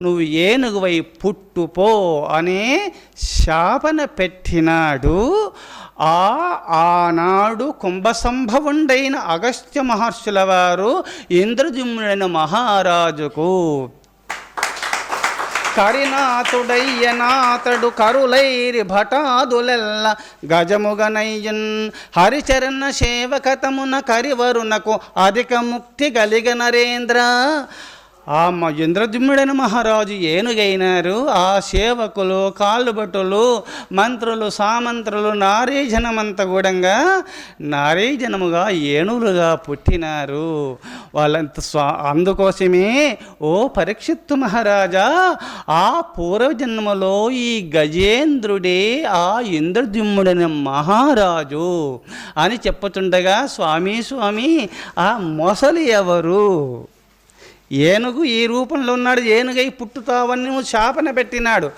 నువ్వు ఏనుగువై పుట్టుపో అనే శాపన పెట్టినాడు. ఆ ఆనాడు కుంభసంభవుండైన అగస్త్య మహర్షుల వారు ఇంద్రజుమ్నుడైన మహారాజుకు కరినాథుడయ్యనాథడు కరులైరి భటాదులెల్ల గజముగనయ్యన్ హరిచరణ సేవకతమున కరివరునకు అధిక ముక్తి కలిగ నరేంద్ర. ఆ మ మహారాజు ఏనుగైనారు. ఆ సేవకులు కాళ్ళుబటులు మంత్రులు సామంత్రులు నారీజనమంత కూడంగా నారీజనముగా ఏనుగులుగా పుట్టినారు. వాళ్ళంత స్వా అందుకోసమే ఓ పరీక్షిత్తు మహారాజా ఆ పూర్వజన్మలో ఈ గజేంద్రుడే ఆ ఇంద్రజుమ్ముడైన మహారాజు అని చెప్పుతుండగా స్వామి స్వామి ఆ మొసలి ఎవరు? ఏనుగు ఈ రూపంలో ఉన్నాడు ఏనుగై పుట్టుతావని నువ్వు పెట్టినాడు.